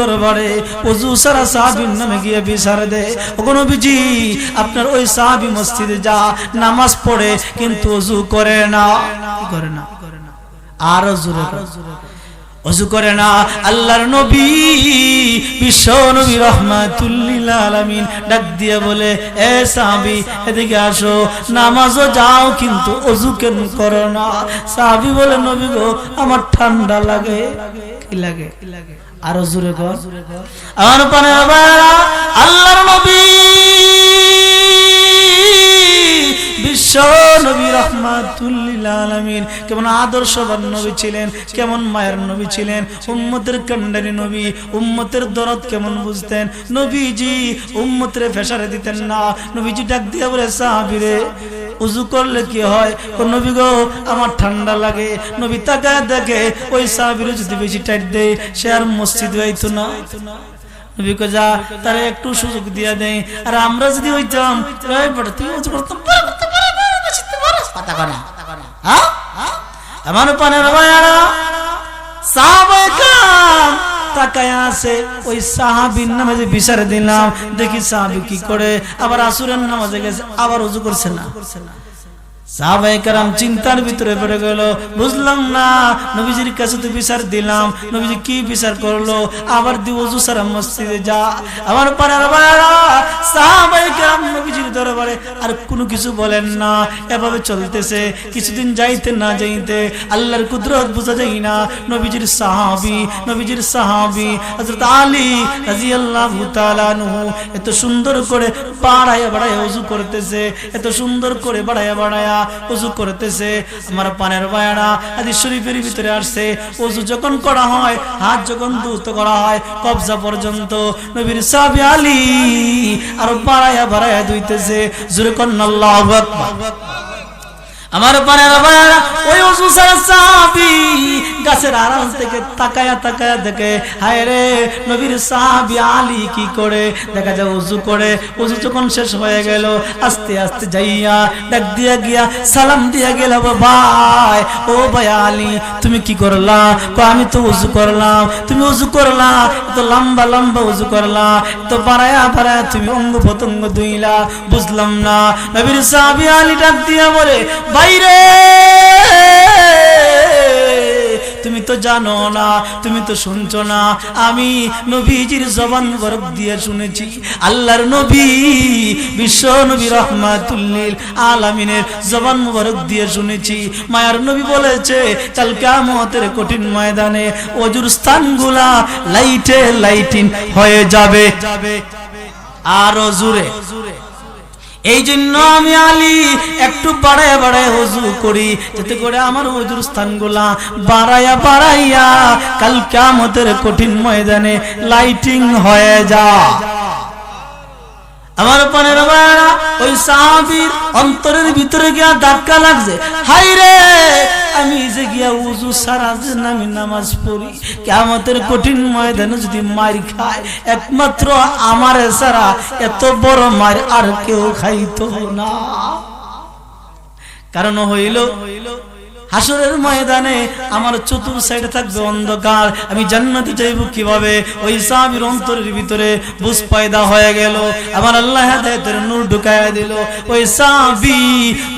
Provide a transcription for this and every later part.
দরবারে ওযু সারা সাহাবীর নামে গিয়ে বিচার দে। ওগো নবীজি, আপনার ওই সাহাবী মসজিদে যা নামাজ পড়ে কিন্তু ওযু করে না। করে না? আর জোরে অজু করে না, আল্লাহর নবী, বিশ্ব নবী রহমাতুল্লিল আলামিন ডাক দিয়ে বলে, এ সাহাবী, এদিকে আসো, নামাজও যাও কিন্তু অজু কেন করো না? সাহাবী বলে, নবী গো, আমার ঠান্ডা লাগে। কি লাগে? আরও জোরে কর। আমার পানে আল্লাহর নবী বিশ্ব নবী কেমন আদর্শবান নবী ছিলেন, কেমন মায়ের নবী ছিলেন, উম্মতের কান্ডারি নবী, উম্মতের দরদ কেমন বুঝতেন? নবীজি উম্মতের ফেসারে দিতেন না। নবীজি ডাক দিয়ে বলে সাহাবিরে উজু করলে কি হয়? ও নবী গো, আমার ঠান্ডা লাগে। নবী তাকায় দেখে, ওই সাহাবিরে যদি বেশি টাইট দেয় সে আর মসজিদ হইতো না। নবী যা, তারা একটু সুযোগ দিয়ে দেয় আর আমরা যদি হইতাম তুই উজু করতাম হ্যাঁ? বিচারে দিলাম। দেখি সাহাবি কি করে। আবার আসুরের নামাজে গেছে, আবার উজু করছে না। সাহাবায়ে কেরাম চিন্তার ভিতরে পড়ে গেল। বুঝলাম না, নবীজির কাছে তো বিচার দিলাম। নবীজি কি বিচার করল? আবার দি ওযু সারা মসজিদে যা। আমার দরবারে আর কোনো কিছু বলেন না। এভাবে চলতেছে, কিছুদিন যাইতে না যাইতে আল্লাহর কুদরত বোঝা যাই না। নবীজির সাহাবি নবীজির সাহাবি, হযরত আলী তাআলা আনহু এত সুন্দর করে বাড়ায়া বাড়ায়া ওযু করতেছে, এত সুন্দর করে বাড়ায় বাড়ায়া ওযু করতেছে। আমার পানের বায়ানা হাদিস শরীফের ভিতরে আসছে। ওযু যখন করা হয়, হাত যখন দ্রুত করা হয়, কবজা পর্যন্ত নবীর সাহাবী আলী আর বাড়ায়া বাড়ায়া দুইতেছে জোরে আল্লাহু আকবার। আমার ভাইরা ওই ওযু সারা সাহাবী গাছের আড়াল থেকে তাকায়া তাকায়া দেখে, হায় রে, নবীর সাহাবী আলী কি করে? দেখা যায় ওযু করে ওযু যখন শেষ হয়ে গেল, আস্তে আস্তে যাইয়া ডাক দিয়া গিয়া, সালাম দিয়া গেল ভাই, ও ভাই আলী, তুমি কি করলা? আমি তো উজু করলাম, তুমি উজু করলা, এত লম্বা লম্বা উজু করলা তো বাড়ায়া বাড়ায়া তুমি অঙ্গ প্রত্যঙ্গ ধুইলা, বুঝলাম না। নবীর সাহাবী আলী ডাক দিয়া বলে বাইরে। তুমি তো জানো না, তুমি তো শুনছো না। আমি নবীজির জবান বরফ দিয়ে শুনেছি, আল্লাহর নবী, বিশ্ব নবী রহমাতুল্লিল আলামিনের জবান মুবারক দিয়ে শুনেছি। মায়ার নবী বলেছে, কাল কিয়ামতের কঠিন ময়দানে অজুর স্থানগুলা লাইটে লাইটিং হয়ে যাবে। আরও জুড়ে এই জন্য আমি আলী একটু বাড়ায় বাড়ায় হজু করি, যাতে করে আমার হজুর স্থানগুলা বাড়াইয়া বাড়াইয়া কাল কিয়ামতের কঠিন ময়দানে লাইটিং হয়ে যা। আমার পানের বাড়া ওই সাহাবীর অন্তরের ভিতরে গিয়া ধাক্কা লাগছে। হাই রে আমি সারা আমি নামাজ পড়ি। কেমতের কঠিন ময়দানে যদি মার খায়, একমাত্র আমার সারা এত বড় মার আর কেউ খাইতো না। কারণ হইল হাসরের ময়দানে আমার চতুর সাইডে থাকবে অন্ধকার। আমি জান্নাতে যাইব কীভাবে? ওই সাহাবীর অন্তরের ভিতরে বুঝ পয়দা হয়ে গেল। আমার আল্লাহ হেদায়েতের নূর ঢুকায়া দিল। ওই সাহাবী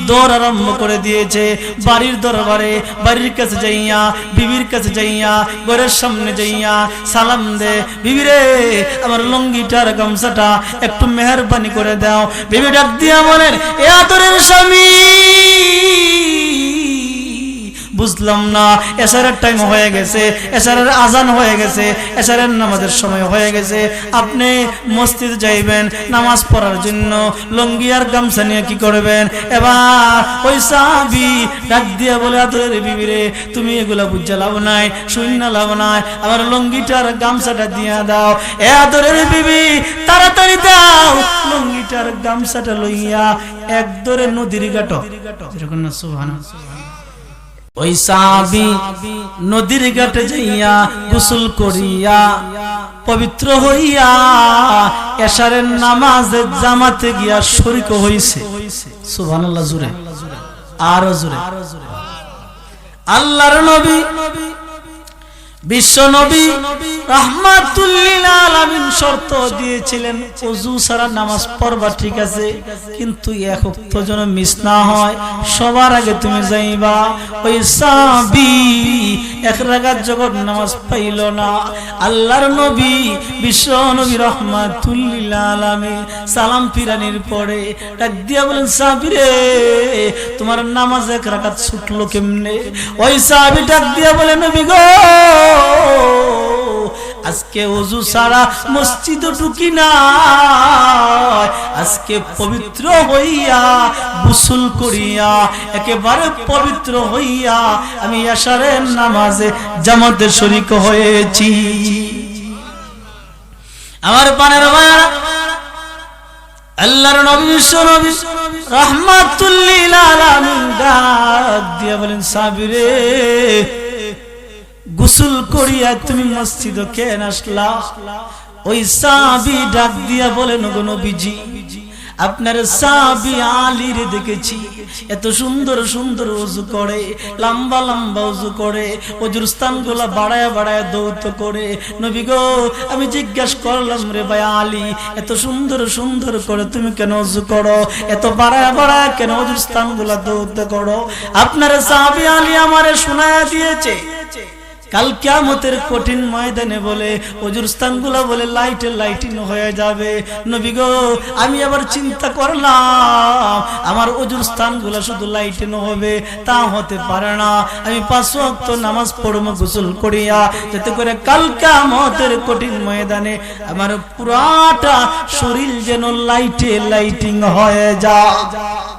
দৌড় আরম্ভ করে দিয়েছে। বাড়ির দরবারে বাড়ির কাছে যাইয়া, বিবির কাছে যাইয়া, ঘরের সামনে যাইয়া সালাম দে। বিবি রে আমার লঙ্গিটার গামছাটা একটু মেহরবানি করে দাও। বিবি ডাক দিয়া বলেন, এ আদরের স্বামী! বুঝলাম না। এসারের টাইম হয়ে গেছে এসারের আজান হয়ে গেছে এসারের নামাজের সময় হয়ে গেছে। আপনি মসজিদ যাইবেন, নামাজ পড়ার জন্য, লঙ্গি আর গামছা নিয়ে কি করবেন? এবার ওই সাহাবি ডাক দিয়ে বলে, আদরের বিবিরে, তুমি এগুলা বুঝা লাভ নাই শূন্য লাভ নাই, আবার লঙ্গিটার গামছাটা দিয়া দাও। এ আদরের বিবি, তাড়াতাড়ি দাও। লঙ্গিটার গামছাটা লইয়া এক দরে নদীর ঘাট যেরকম না, সুবহানাল্লাহ। ওই সাহাবি নদীর ঘাটে যাইয়া গোসল করিয়া পবিত্র হইয়া এশারের নামাজ জামাতে গিয়া শরিক হইছে। সুবহানাল্লাহ, জুরে। আরও জুরে। আল্লাহর নবী রহমাতুল্লিল শর্ত দিয়েছিলেন, ওযু ছাড়া নামাজ পড়বা ঠিক আছে, কিন্তু এক ওয়াক্ত যেন মিস না হয়। সবার আগে তুমি যাইবা, ওই সাবি এক জগৎ নামাজ পাইল না। আল্লাহর নবী বিশ্ব নবী রহমাতুল্লিল সালাম ফিরানির পরে ডাক দিয়া বলেন সাবি রে, তোমার নামাজ এক রাকাত ছুটলো কেমনে? ওই সাহাবি ডাক দিয়া বলে, নবী গো আজকে অজু সারা মসজিদ ঢুকি না আজকে পবিত্র হইয়া গোসল করিয়া একেবারে পবিত্র হইয়া আমি আশারের নামাজে জামাতে শরিক হয়েছি। আমার পানের মায়েরা আল্লাহর নবী, বিশ্ব রহমাতুল্লিল আলামিন ডাক দিয়া বলেন, সাবিরে গোসল করিয়া তুমি মসজিদ কেন আসলা? ওই সাবি ডাক দিয়া বলেন গো নবীজি, আপনার সাবি আলীর দেখেছি। এত সুন্দর সুন্দর উজু করে, লম্বা লম্বা উজু করে, অজুর স্থানগুলা বাড়ায় বাড়ায় দৌত করে। নবী গো, আমি জিজ্ঞাসা করলাম, রে ভাই আলী, এত সুন্দর সুন্দর করে তুমি কেন উজু করো? এত বাড়ায় বাড়ায় কেন অজুর স্থানগুলা দৌত করো? আপনার সাবি আলী আমারে শোনায় দিয়েছে। কাল কিয়ামতের কঠিন ময়দানে বলে অজুর স্থানগুলো বলে লাইটে লাইটিং হয়ে যাবে। নবী গো, আমি আবার চিন্তা করলাম, আমার অজুর স্থানগুলো শুধু লাইটিং হবে, তা হতে পারে না। আমি পাঁচ ওয়াক্ত নামাজ পড়ব গোসল করিয়া, যাতে করে কাল কিয়ামতের কঠিন ময়দানে আমার পুরাটা শরীর যেন লাইটে লাইটিং হয়ে যায়।